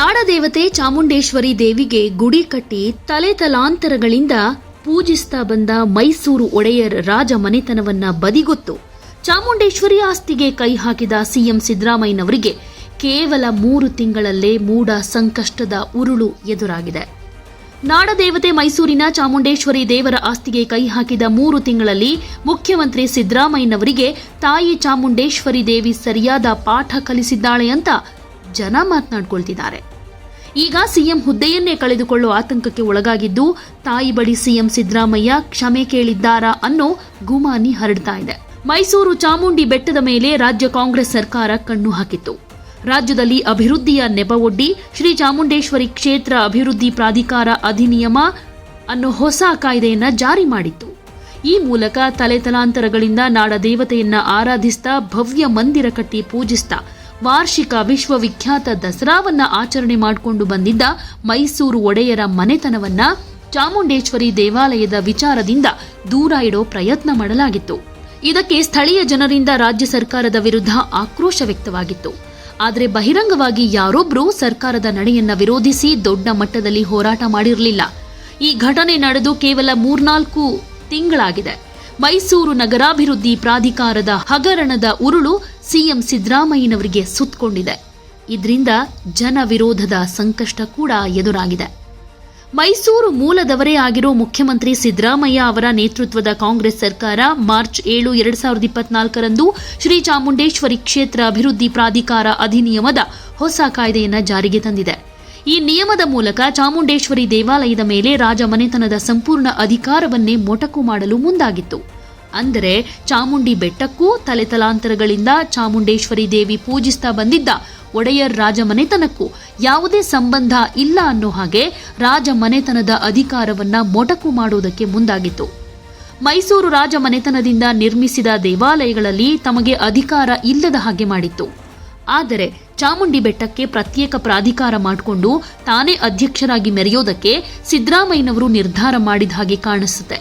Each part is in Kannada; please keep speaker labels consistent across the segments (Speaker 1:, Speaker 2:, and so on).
Speaker 1: ನಾಡದೇವತೆ ಚಾಮುಂಡೇಶ್ವರಿ ದೇವಿಗೆ ಗುಡಿ ಕಟ್ಟಿ ತಲೆ ತಲಾಂತರಗಳಿಂದ ಪೂಜಿಸ್ತಾ ಬಂದ ಮೈಸೂರು ಒಡೆಯರ್ ರಾಜ ಮನೆತನವನ್ನ ಬದಿಗೊತ್ತು ಚಾಮುಂಡೇಶ್ವರಿ ಆಸ್ತಿಗೆ ಕೈ ಹಾಕಿದ ಸಿಎಂ ಸಿದ್ದರಾಮಯ್ಯನವರಿಗೆ ಕೇವಲ ಮೂರು ತಿಂಗಳಲ್ಲೇ ಮೂಡ ಸಂಕಷ್ಟದ ಉರುಳು ಎದುರಾಗಿದೆ. ನಾಡದೇವತೆ ಮೈಸೂರಿನ ಚಾಮುಂಡೇಶ್ವರಿ ದೇವರ ಆಸ್ತಿಗೆ ಕೈ ಹಾಕಿದ ಮೂರು ತಿಂಗಳಲ್ಲಿ ಮುಖ್ಯಮಂತ್ರಿ ಸಿದ್ದರಾಮಯ್ಯನವರಿಗೆ ತಾಯಿ ಚಾಮುಂಡೇಶ್ವರಿ ದೇವಿ ಸರಿಯಾದ ಪಾಠ ಕಲಿಸಿದ್ದಾಳೆ ಅಂತ ಜನ ಮಾತನಾಡ್ಕೊಳ್ತಿದ್ದಾರೆ. ಈಗ ಸಿಎಂ ಹುದ್ದೆಯನ್ನೇ ಕಳೆದುಕೊಳ್ಳುವ ಆತಂಕಕ್ಕೆ ಒಳಗಾಗಿದ್ದು, ತಾಯಿ ಬಳಿ ಸಿಎಂ ಸಿದ್ದರಾಮಯ್ಯ ಕ್ಷಮೆ ಕೇಳಿದ್ದಾರಾ ಅನ್ನೋ ಗುಮಾನಿ ಹರಡ್ತಾ ಇದೆ. ಮೈಸೂರು ಚಾಮುಂಡಿ ಬೆಟ್ಟದ ಮೇಲೆ ರಾಜ್ಯ ಕಾಂಗ್ರೆಸ್ ಸರ್ಕಾರ ಕಣ್ಣು ಹಾಕಿತ್ತು. ರಾಜ್ಯದಲ್ಲಿ ಅಭಿವೃದ್ಧಿಯ ನೆಪವೊಡ್ಡಿ ಶ್ರೀ ಚಾಮುಂಡೇಶ್ವರಿ ಕ್ಷೇತ್ರ ಅಭಿವೃದ್ಧಿ ಪ್ರಾಧಿಕಾರ ಅಧಿನಿಯಮ ಅನ್ನೋ ಹೊಸ ಕಾಯ್ದೆಯನ್ನ ಜಾರಿ ಮಾಡಿತ್ತು. ಈ ಮೂಲಕ ತಲೆತಲಾಂತರಗಳಿಂದ ನಾಡದೇವತೆಯನ್ನ ಆರಾಧಿಸ್ತಾ ಭವ್ಯ ಮಂದಿರ ಕಟ್ಟಿ ಪೂಜಿಸ್ತಾ ವಾರ್ಷಿಕ ವಿಶ್ವವಿಖ್ಯಾತ ದಸರಾವನ್ನ ಆಚರಣೆ ಮಾಡಿಕೊಂಡು ಬಂದಿದ್ದ ಮೈಸೂರು ಒಡೆಯರ ಮನೆತನವನ್ನ ಚಾಮುಂಡೇಶ್ವರಿ ದೇವಾಲಯದ ವಿಚಾರದಿಂದ ದೂರ ಇಡೋ ಪ್ರಯತ್ನ ಮಾಡಲಾಗಿತ್ತು. ಇದಕ್ಕೆ ಸ್ಥಳೀಯ ಜನರಿಂದ ರಾಜ್ಯ ಸರ್ಕಾರದ ವಿರುದ್ಧ ಆಕ್ರೋಶ ವ್ಯಕ್ತವಾಗಿತ್ತು. ಆದರೆ ಬಹಿರಂಗವಾಗಿ ಯಾರೊಬ್ಬರೂ ಸರ್ಕಾರದ ನಡೆಯನ್ನ ವಿರೋಧಿಸಿ ದೊಡ್ಡ ಮಟ್ಟದಲ್ಲಿ ಹೋರಾಟ ಮಾಡಿರಲಿಲ್ಲ. ಈ ಘಟನೆ ನಡೆದು ಕೇವಲ ಮೂರ್ನಾಲ್ಕು ತಿಂಗಳಾಗಿದೆ. ಮೈಸೂರು ನಗರಾಭಿವೃದ್ಧಿ ಪ್ರಾಧಿಕಾರದ ಹಗರಣದ ಉರುಳು ಸಿಎಂ ಸಿದ್ದರಾಮಯ್ಯನವರಿಗೆ ಸುತ್ತಕೊಂಡಿದೆ. ಇದರಿಂದ ಜನ ವಿರೋಧದ ಸಂಕಷ್ಟ ಕೂಡ ಎದುರಾಗಿದೆ. ಮೈಸೂರು ಮೂಲದವರೇ ಆಗಿರೋ ಮುಖ್ಯಮಂತ್ರಿ ಸಿದ್ದರಾಮಯ್ಯ ಅವರ ನೇತೃತ್ವದ ಕಾಂಗ್ರೆಸ್ ಸರ್ಕಾರ ಮಾರ್ಚ್ ಏಳು ಎರಡ್ ಸಾವಿರದ ಇಪ್ಪತ್ನಾಲ್ಕರಂದು ಶ್ರೀ ಚಾಮುಂಡೇಶ್ವರಿ ಕ್ಷೇತ್ರ ಅಭಿವೃದ್ಧಿ ಪ್ರಾಧಿಕಾರ ಅಧಿನಿಯಮದ ಹೊಸ ಕಾಯ್ದೆಯನ್ನು ಜಾರಿಗೆ ತಂದಿದೆ. ಈ ನಿಯಮದ ಮೂಲಕ ಚಾಮುಂಡೇಶ್ವರಿ ದೇವಾಲಯದ ಮೇಲೆ ರಾಜ ಮನೆತನದ ಸಂಪೂರ್ಣ ಅಧಿಕಾರವನ್ನೇ ಮೊಟಕು ಮಾಡಲು ಮುಂದಾಗಿತ್ತು. ಅಂದರೆ ಚಾಮುಂಡಿ ಬೆಟ್ಟಕ್ಕೂ ತಲೆತಲಾಂತರಗಳಿಂದ ಚಾಮುಂಡೇಶ್ವರಿ ದೇವಿ ಪೂಜಿಸ್ತಾ ಬಂದಿದ್ದ ಒಡೆಯರ್ ರಾಜಮನೆತನಕ್ಕೂ ಯಾವುದೇ ಸಂಬಂಧ ಇಲ್ಲ ಅನ್ನೋ ಹಾಗೆ ರಾಜ ಮನೆತನದ ಅಧಿಕಾರವನ್ನ ಮೊಟಕು ಮಾಡುವುದಕ್ಕೆ ಮುಂದಾಗಿತ್ತು. ಮೈಸೂರು ರಾಜಮನೆತನದಿಂದ ನಿರ್ಮಿಸಿದ ದೇವಾಲಯಗಳಲ್ಲಿ ತಮಗೆ ಅಧಿಕಾರ ಇಲ್ಲದ ಹಾಗೆ ಮಾಡಿತ್ತು. ಆದರೆ ಚಾಮುಂಡಿ ಬೆಟ್ಟಕ್ಕೆ ಪ್ರತ್ಯೇಕ ಪ್ರಾಧಿಕಾರ ಮಾಡಿಕೊಂಡು ತಾನೇ ಅಧ್ಯಕ್ಷರಾಗಿ ಮೆರೆಯೋದಕ್ಕೆ ಸಿದ್ದರಾಮಯ್ಯನವರು ನಿರ್ಧಾರ ಮಾಡಿದ ಹಾಗೆ ಕಾಣಿಸುತ್ತೆ.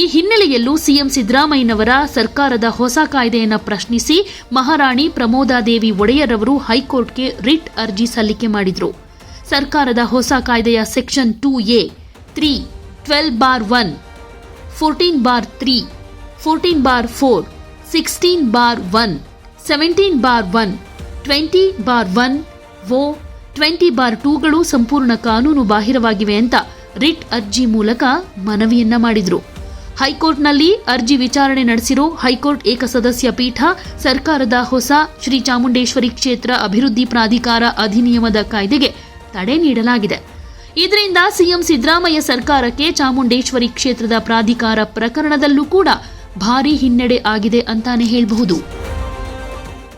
Speaker 1: ಈ ಹಿನ್ನೆಲೆಯಲ್ಲೂ ಸಿಎಂ ಸಿದ್ದರಾಮಯ್ಯನವರ ಸರ್ಕಾರದ ಹೊಸ ಕಾಯ್ದೆಯನ್ನು ಪ್ರಶ್ನಿಸಿ ಮಹಾರಾಣಿ ಪ್ರಮೋದಾದೇವಿ ಒಡೆಯರ್ ಅವರು ಹೈಕೋರ್ಟ್ಗೆ ರಿಟ್ ಅರ್ಜಿ ಸಲ್ಲಿಕೆ ಮಾಡಿದರು. ಸರ್ಕಾರದ ಹೊಸ ಕಾಯ್ದೆಯ section two A, three, twelve bar one, fourteen bar three, fourteen bar four, sixteen bar one, seventeen bar one twenty bar one, Woh, twenty bar ಟೂಗಳು ಸಂಪೂರ್ಣ ಕಾನೂನು ಬಾಹಿರವಾಗಿವೆ ಅಂತ ರಿಟ್ ಅರ್ಜಿ ಮೂಲಕ ಮನವಿಯನ್ನ ಮಾಡಿದ್ರು. ಹೈಕೋರ್ಟ್ನಲ್ಲಿ ಅರ್ಜಿ ವಿಚಾರಣೆ ನಡೆಸಿರೋ ಹೈಕೋರ್ಟ್ ಏಕಸದಸ್ಯ ಪೀಠ ಸರ್ಕಾರದ ಹೊಸ ಶ್ರೀ ಚಾಮುಂಡೇಶ್ವರಿ ಕ್ಷೇತ್ರ ಅಭಿವೃದ್ಧಿ ಪ್ರಾಧಿಕಾರ ಅಧಿನಿಯಮದ ಕಾಯ್ದೆಗೆ ತಡೆ ನೀಡಲಾಗಿದೆ. ಇದರಿಂದ ಸಿಎಂ ಸಿದ್ದರಾಮಯ್ಯ ಸರ್ಕಾರಕ್ಕೆ ಚಾಮುಂಡೇಶ್ವರಿ ಕ್ಷೇತ್ರದ ಪ್ರಾಧಿಕಾರ ಪ್ರಕರಣದಲ್ಲೂ ಕೂಡ ಭಾರೀ ಹಿನ್ನಡೆ ಆಗಿದೆ ಅಂತಾನೆ ಹೇಳಬಹುದು.